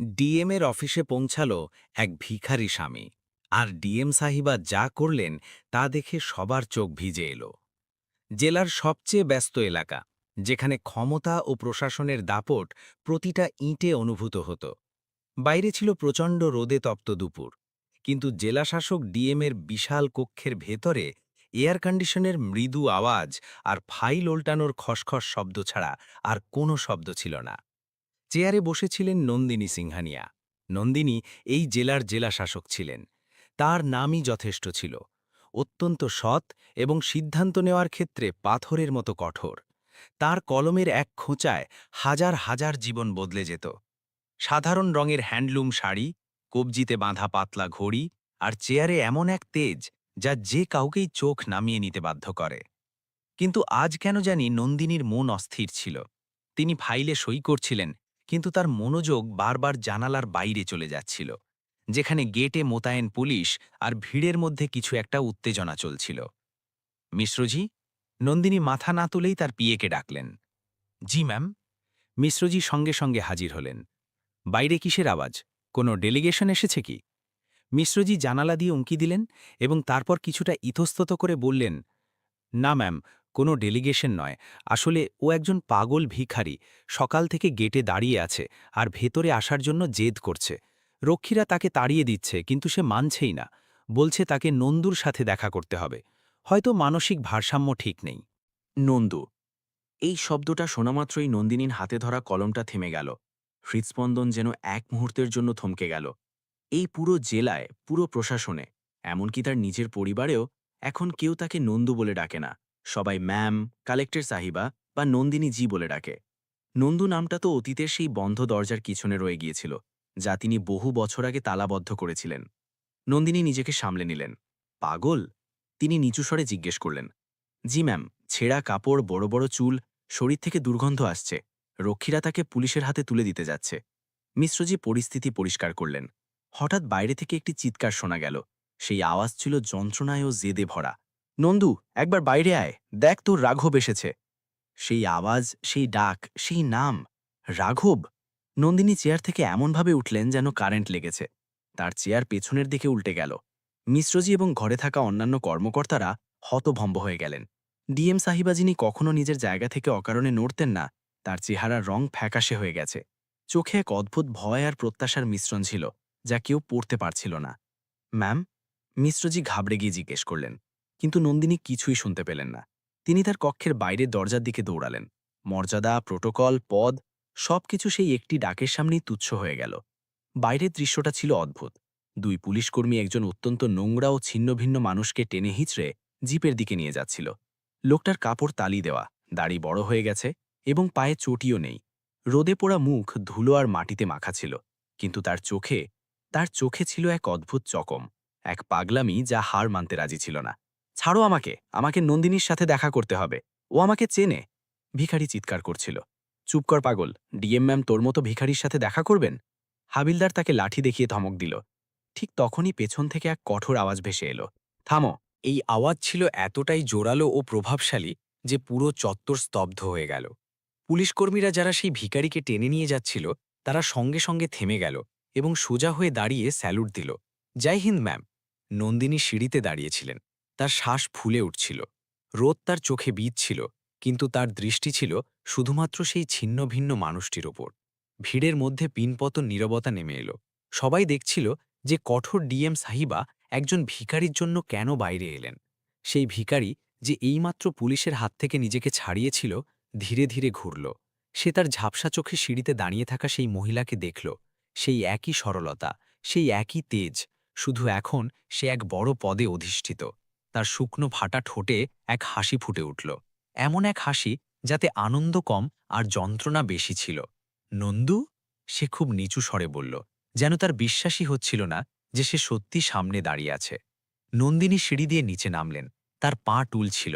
ডিএমের অফিসে পৌঁছালো এক ভিখারি স্বামী। আর ডিএম সাহিবা যা করলেন, তা দেখে সবার চোখ ভিজে এলো। জেলার সবচেয়ে ব্যস্ত এলাকা, যেখানে ক্ষমতা ও প্রশাসনের দাপট প্রতিটা ইঁটে অনুভূত হতো। বাইরে ছিল প্রচণ্ড রোদে তপ্ত দুপুর। কিন্তু জেলাশাসক ডিএমের বিশাল কক্ষের ভেতরে এয়ার কন্ডিশনের মৃদু আওয়াজ আর ফাইল ওল্টানোর খসখস শব্দ ছাড়া আর কোনো শব্দ ছিল না। চেয়ারে বসেছিলেন নন্দিনী সিংহানিয়া। নন্দিনী এই জেলার জেলা শাসক ছিলেন। তার নামই যথেষ্ট ছিল। অত্যন্ত সৎ এবং সিদ্ধান্ত নেওয়ার ক্ষেত্রে পাথরের মতো কঠোর। তার কলমের এক খোঁচায় হাজার হাজার জীবন বদলে যেত। সাধারণ রঙের হ্যান্ডলুম শাড়ি, কবজিতে বাঁধা পাতলা ঘড়ি আর চেয়ারে এমন এক তেজ যা যে কাউকেই চোখ নামিয়ে নিতে বাধ্য করে। কিন্তু আজ কেন জানি নন্দিনীর মন অস্থির ছিল। তিনি ফাইলে সই করছিলেন কিন্তু তার মনোযোগ বারবার জানালার বাইরে চলে যাচ্ছিল, যেখানে গেটে মোতায়েন পুলিশ আর ভিড়ের মধ্যে কিছু একটা উত্তেজনা চলছিল। মিশ্রজি, নন্দিনী মাথা না তুলেই তার পিয়েকে ডাকলেন। জি ম্যাম। মিশ্রজি সঙ্গে সঙ্গে হাজির হলেন। বাইরে কিসের আওয়াজ? কোনো ডেলিগেশন এসেছে কি? মিশ্রজি জানালা দিয়ে উঁকি দিলেন এবং তারপর কিছুটা ইতস্তত করে বললেন, না ম্যাম কোনো ডেলিগেশন নয়। আসলে ও একজন পাগল ভিখারি, সকাল থেকে গেটে দাঁড়িয়ে আছে আর ভেতরে আসার জন্য জেদ করছে। রক্ষীরা তাকে তাড়িয়ে দিচ্ছে, কিন্তু সে মানছেই না। বলছে তাকে নন্দুর সাথে দেখা করতে হবে। হয়তো মানসিক ভারসাম্য ঠিক নেই। নন্দু, এই শব্দটা শোনামাত্রই নন্দিনীর হাতে ধরা কলমটা থেমে গেল। হৃৎস্পন্দন যেন এক মুহূর্তের জন্য থমকে গেল। এই পুরো জেলায়, পুরো প্রশাসনে, এমনকি তার নিজের পরিবারেও এখন কেউ তাকে নন্দু বলে ডাকে না। সবাই ম্যাম, কালেক্টর সাহিবা বা নন্দিনী জি বলে ডাকে। নন্দু নামটা তো অতীতের সেই বন্ধ দরজার পিছনে রয়ে গিয়েছিল, যা তিনি বহু বছর আগে তালাবদ্ধ করেছিলেন। নন্দিনী নিজেকে সামলে নিলেন। পাগল? তিনি নিচু স্বরে জিজ্ঞেস করলেন। জি ম্যাম, ছেঁড়া কাপড়, বড় বড় চুল, শরীর থেকে দুর্গন্ধ আসছে। রক্ষীরা তাকে পুলিশের হাতে তুলে দিতে যাচ্ছে। মিশ্রজি পরিস্থিতি পরিষ্কার করলেন। হঠাৎ বাইরে থেকে একটি চিৎকার শোনা গেল। সেই আওয়াজ ছিল যন্ত্রণায় ও জেদে ভরা। নন্দু, একবার বাইরে আয়। দেখ তোর রাঘব এসেছে। সেই আওয়াজ, সেই ডাক, সেই নাম, রাঘব? নন্দিনী চেয়ার থেকে এমনভাবে উঠলেন যেন কারেন্ট লেগেছে। তার চেয়ার পেছনের দিকে উল্টে গেল। মিশ্রজি এবং ঘরে থাকা অন্যান্য কর্মকর্তারা হতভম্ব হয়ে গেলেন। ডিএম সাহিবা যিনি কখনো নিজের জায়গা থেকে অকারণে নড়তেন না। তার চেহারার রং ফ্যাকাশে হয়ে গেছে। চোখে এক অদ্ভুত ভয় আর প্রত্যাশার মিশ্রণ ছিল, যা কেউ পড়তে পারছিল না। ম্যাম? মিশ্রজি ঘাবড়ে গিয়ে জিজ্ঞেস করলেন। কিন্তু নন্দিনী কিছুই শুনতে পেলেন না। তিনি তার কক্ষের বাইরের দরজার দিকে দৌড়ালেন। মর্যাদা, প্রোটোকল, পদ, সবকিছু সেই একটি ডাকের সামনেই তুচ্ছ হয়ে গেল। বাইরের দৃশ্যটা ছিল অদ্ভুত। দুই পুলিশকর্মী একজন অত্যন্ত নোংরা ও ছিন্নভিন্ন মানুষকে টেনে হিঁচড়ে জিপের দিকে নিয়ে যাচ্ছিল। লোকটার কাপড় তালি দেওয়া, দাড়ি বড় হয়ে গেছে এবং পায়ে চটিও নেই। রোদে পোড়া মুখ ধুলো আর মাটিতে মাখা ছিল, কিন্তু তার চোখে তার চোখে ছিল এক অদ্ভুত চকম, এক পাগলামি যা হার মানতে রাজি ছিল না। ছাড়ো আমাকে আমাকে নন্দিনীর সাথে দেখা করতে হবে। ও আমাকে চেনে। ভিখারি চিৎকার করছিল। চুপ কর পাগল, ডিএম ম্যাম তোর মতো ভিখারির সাথে দেখা করবেন? হাবিলদার তাকে লাঠি দেখিয়ে ধমক দিল। ঠিক তখনই পেছন থেকে এক কঠোর আওয়াজ ভেসে এলো। থামো, এই আওয়াজ ছিল এতটাই জোরালো ও প্রভাবশালী যে পুরো চত্বর স্তব্ধ হয়ে গেল। পুলিশকর্মীরা যারা সেই ভিখারিকে টেনে নিয়ে যাচ্ছিল, তারা সঙ্গে সঙ্গে থেমে গেল এবং সোজা হয়ে দাঁড়িয়ে স্যালুট দিল। জয় হিন্দ ম্যাম। নন্দিনী সিঁড়িতে দাঁড়িয়েছিলেন। তার শ্বাস ফুলে উঠছিল। রোদ তার চোখে বিঁধছিল, কিন্তু তার দৃষ্টি ছিল শুধুমাত্র সেই ছিন্ন ভিন্ন মানুষটির ওপর। ভিড়ের মধ্যে পিনপতন নীরবতা নেমে এলো। সবাই দেখছিল যে কঠোর ডিএম সাহিবা একজন ভিখারির জন্য কেন বাইরে এলেন। সেই ভিখারি যে এইমাত্র পুলিশের হাত থেকে নিজেকে ছাড়িয়েছিল, ধীরে ধীরে ঘুরল। সে তার ঝাপসা চোখে সিঁড়িতে দাঁড়িয়ে থাকা সেই মহিলাকে দেখল। সেই একই সরলতা, সেই একই তেজ, শুধু এখন সে এক বড় পদে অধিষ্ঠিত। তার শুকনো ফাটা ঠোঁটে এক হাসি ফুটে উঠল। এমন এক হাসি যাতে আনন্দ কম আর যন্ত্রণা বেশি ছিল। নন্দু? সে খুব নিচু স্বরে বলল, যেন তার বিশ্বাসই হচ্ছিল না যে সে সত্যি সামনে দাঁড়িয়ে আছে। নন্দিনী সিঁড়ি দিয়ে নিচে নামলেন, তার পা টুলছিল।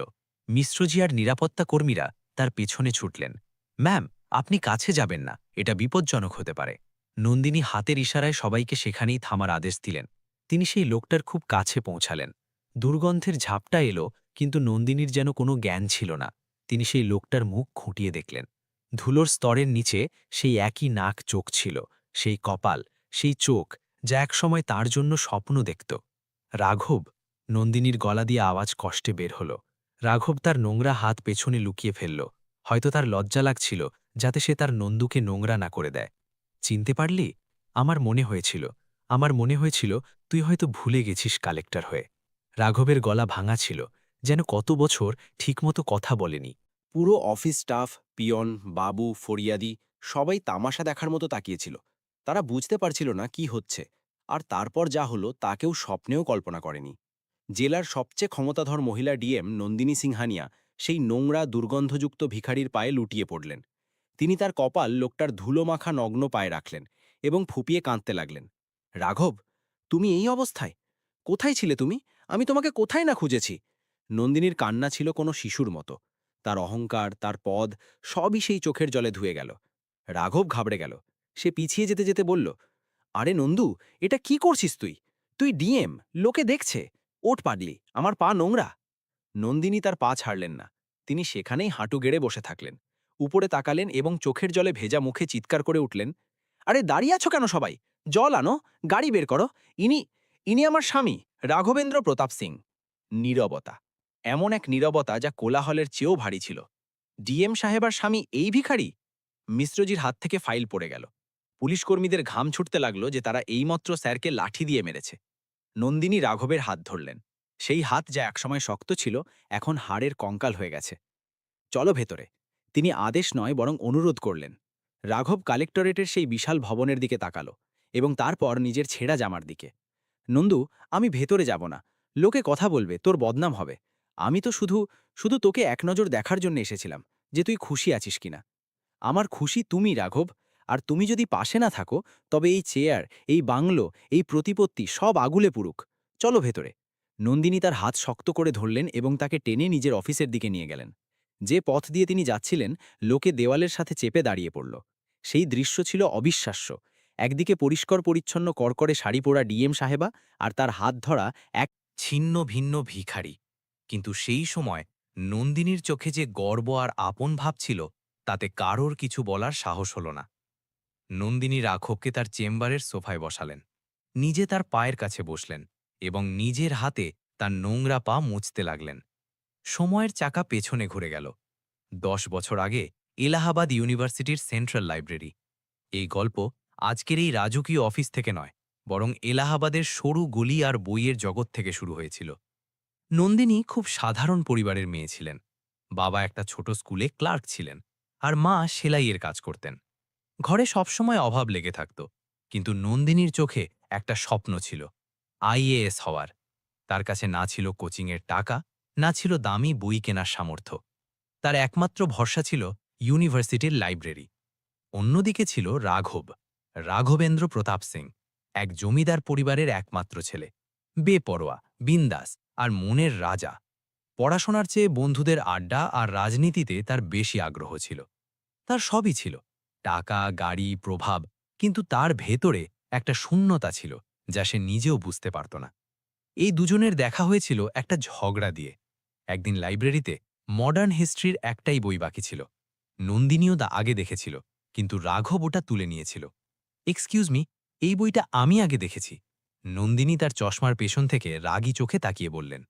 মিশ্রজি আর নিরাপত্তা কর্মীরা তার পেছনে ছুটলেন। ম্যাম, আপনি কাছে যাবেন না, এটা বিপজ্জনক হতে পারে। নন্দিনী হাতের ইশারায় সবাইকে সেখানেই থামার আদেশ দিলেন। তিনি সেই লোকটার খুব কাছে পৌঁছালেন। দুর্গন্ধের ঝাপটা এলো, কিন্তু নন্দিনীর যেন কোনো জ্ঞান ছিল না। তিনি সেই লোকটার মুখ খুঁটিয়ে দেখলেন। ধুলোর স্তরের নিচে সেই একই নাক চোখ ছিল, সেই কপাল, সেই চোখ যা একসময় তার জন্য স্বপ্ন দেখত। রাঘব, নন্দিনীর গলা দিয়ে আওয়াজ কষ্টে বের হল। রাঘব তার নোংরা হাত পেছনে লুকিয়ে ফেলল। হয়তো তার লজ্জা লাগছিল যাতে সে তার নন্দুকে নোংরা না করে দেয়। চিনতে পারলি? আমার মনে হয়েছিল। আমার মনে হয়েছিল, তুই হয়তো ভুলে গেছিস কালেক্টর হয়ে। রাঘবের গলা ভাঙা ছিল, যেন কত বছর ঠিকমতো কথা বলেনি। পুরো অফিস স্টাফ, পিয়ন, বাবু, ফরিয়াদি সবাই তামাশা দেখার মতো তাকিয়েছিল। তারা বুঝতে পারছিল না কি হচ্ছে, আর তারপর যা হলো তা কেউ স্বপ্নেও কল্পনা করেনি। জেলার সবচেয়ে ক্ষমতাধর মহিলা ডিএম নন্দিনী সিংহানিয়া সেই নোংরা, দুর্গন্ধযুক্ত ভিখারির পায়ে লুটিয়ে পড়লেন। তিনি তার কপাল লোকটার ধুলো মাখা নগ্ন পায়ে রাখলেন এবং ফুপিয়ে কাঁদতে লাগলেন। রাঘব, তুমি এই অবস্থায়? কোথায় ছিলে তুমি? আমি তোমাকে কোথায় না খুঁজেছি? নন্দিনীর কান্না ছিল কোনো শিশুর মতো। তার অহংকার, তার পদ, সবই সেই চোখের জলে ধুয়ে গেল। রাঘব ঘাবড়ে গেল। সে পিছিয়ে যেতে যেতে বলল, আরে নন্দু, এটা কি করছিস তুই? তুই ডিএম, লোকে দেখছে। ওট পাগলি, আমার পা নোংরা। নন্দিনী তার পা ছাড়লেন না। তিনি সেখানেই হাঁটু গেড়ে বসে থাকলেন। উপরে তাকালেন এবং চোখের জলে ভেজা মুখে চিৎকার করে উঠলেন, আরে দাঁড়িয়ে আছো কেন সবাই? জল আনো, গাড়ি বের করো। ইনি ইনি আমার স্বামী। রাঘবেন্দ্র প্রতাপ সিং, নীরবতা। এমন এক নীরবতা যা কোলাহলের চেয়েও ভারী ছিল। ডিএম সাহেবার স্বামী এই ভিখারি? মিশ্রজির হাত থেকে ফাইল পড়ে গেল। পুলিশকর্মীদের ঘাম ছুটতে লাগল যে তারা এইমাত্র স্যারকে লাঠি দিয়ে মেরেছে। নন্দিনী রাঘবের হাত ধরলেন। সেই হাত যা একসময় শক্ত ছিল, এখন হাড়ের কঙ্কাল হয়ে গেছে। চলো ভেতরে। তিনি আদেশ নয়, বরং অনুরোধ করলেন। রাঘব কালেক্টরেটের সেই বিশাল ভবনের দিকে তাকালো এবং তারপর নিজের ছেঁড়া জামার দিকে। নন্দু, আমি ভেতরে যাব না। লোকে কথা বলবে, তোর বদনাম হবে। আমি তো শুধু শুধু তোকে এক নজর দেখার জন্য এসেছিলাম, যে তুই খুশি আছিস কিনা। আমার খুশি তুমি, রাঘব, আর তুমি যদি পাশে না থাকো, তবে এই চেয়ার, এই বাংলো, এই প্রতিপত্তি সব আগুলে পুরুক চলো ভেতরে। নন্দিনী তার হাত শক্ত করে ধরলেন এবং তাকে টেনে নিজের অফিসের দিকে নিয়ে গেলেন। যে পথ দিয়ে তিনি যাচ্ছিলেন, লোকে দেওয়ালের সাথে চেপে দাঁড়িয়ে পড়ল। সেই দৃশ্য ছিল অবিশ্বাস্য। একদিকে পরিষ্কার পরিচ্ছন্ন করকরে শাড়ি পরা ডিএম সাহেবা আর তার হাত ধরা এক ছিন্ন ভিন্ন ভিখারি। কিন্তু সেই সময় নন্দিনীর চোখে যে গর্ব আর আপন ভাব ছিল, তাতে কারোর কিছু বলার সাহস হল না। নন্দিনী রাঘবকে তার চেম্বারের সোফায় বসালেন। নিজে তার পায়ের কাছে বসলেন এবং নিজের হাতে তার নোংরা পা মুছতে লাগলেন। সময়ের চাকা পেছনে ঘুরে গেল। দশ বছর আগে এলাহাবাদ ইউনিভার্সিটির সেন্ট্রাল লাইব্রেরি। এই গল্প আজকের এই রাজকীয় অফিস থেকে নয়, বরং এলাহাবাদের সরু গলি আর বইয়ের জগৎ থেকে শুরু হয়েছিল। নন্দিনী খুব সাধারণ পরিবারের মেয়ে ছিলেন। বাবা একটা ছোট স্কুলে ক্লার্ক ছিলেন আর মা সেলাইয়ের কাজ করতেন। ঘরে সবসময় অভাব লেগে থাকত, কিন্তু নন্দিনীর চোখে একটা স্বপ্ন ছিল আইএএস হওয়ার। তার কাছে না ছিল কোচিংয়ের টাকা, না ছিল দামি বই কেনার সামর্থ্য। তার একমাত্র ভরসা ছিল ইউনিভার্সিটির লাইব্রেরি। অন্যদিকে ছিল রাঘব। রাঘবেন্দ্র প্রতাপ সিং, এক জমিদার পরিবারের একমাত্র ছেলে। বেপরোয়া, বিন্দাস আর মনের রাজা। পড়াশোনার চেয়ে বন্ধুদের আড্ডা আর রাজনীতিতে তার বেশি আগ্রহ ছিল। তার সবই ছিল, টাকা, গাড়ি, প্রভাব, কিন্তু তার ভেতরে একটা শূন্যতা ছিল যা সে নিজেও বুঝতে পারত না। এই দুজনের দেখা হয়েছিল একটা ঝগড়া দিয়ে। একদিন লাইব্রেরিতে মডার্ন হিস্ট্রির একটাই বই বাকি ছিল। নন্দিনীও দা আগে দেখেছিল, কিন্তু রাঘব ওটা তুলে নিয়েছিল। এক্সকিউজ মি এই বইটা আমি আগে দেখেছি। নন্দিনী তার চশমার পেছন থেকে রাগী চোখে তাকিয়ে বললেন।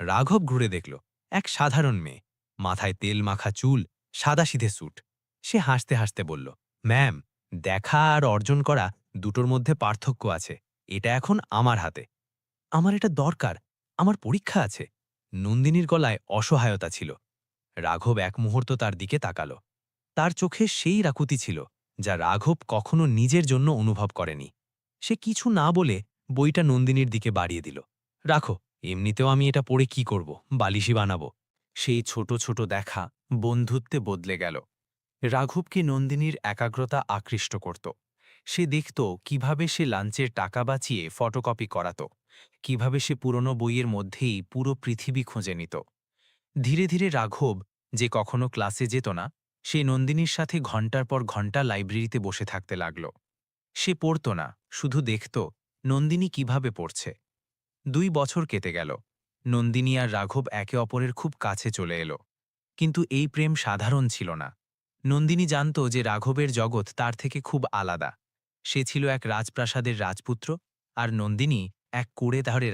রাঘব ঘুরে দেখল, এক সাধারণ মেয়ে। মাথায় তেল মাখা চুল সাদাসিধে স্যুট। সে হাসতে হাসতে বলল, ম্যাম, দেখা আর অর্জন করা দুটোর মধ্যে পার্থক্য আছে। এটা এখন আমার হাতে। আমার এটা দরকার, আমার পরীক্ষা আছে। নন্দিনীর গলায় অসহায়তা ছিল। রাঘব এক মুহূর্ত তার দিকে তাকাল। তার চোখে সেই রাকুতি ছিল। যা রাঘব কখনো নিজের জন্য অনুভব করেনি। সে কিছু না বলে বইটা নন্দিনীর দিকে বাড়িয়ে দিল। রাখো, এমনিতেও আমি এটা পড়ে কি করব? বালিশি বানাবো। সেই ছোট ছোট দেখা বন্ধুত্বে বদলে গেল। রাঘবকে নন্দিনীর একাগ্রতা আকৃষ্ট করত। সে দেখত কীভাবে সে লাঞ্চের টাকা বাঁচিয়ে ফটোকপি করাত, কীভাবে সে পুরনো বইয়ের মধ্যেই পুরো পৃথিবী খুঁজে নিত। ধীরে ধীরে রাঘব যে কখনো ক্লাসে যেত না সে নন্দিনীর সাথে ঘণ্টার পর ঘণ্টা লাইব্রেরিতে বসে থাকতে লাগল। সে পড়ত না, শুধু দেখত নন্দিনী কীভাবে পড়ছে। দুই বছর কেটে গেল। নন্দিনী আর রাঘব একে অপরের খুব কাছে চলে এলো। কিন্তু এই প্রেম সাধারণ ছিল না। নন্দিনী জানত যে রাঘবের জগৎ তার থেকে খুব আলাদা। সে ছিল এক রাজপ্রাসাদের রাজপুত্র আর নন্দিনী এক কুড়ে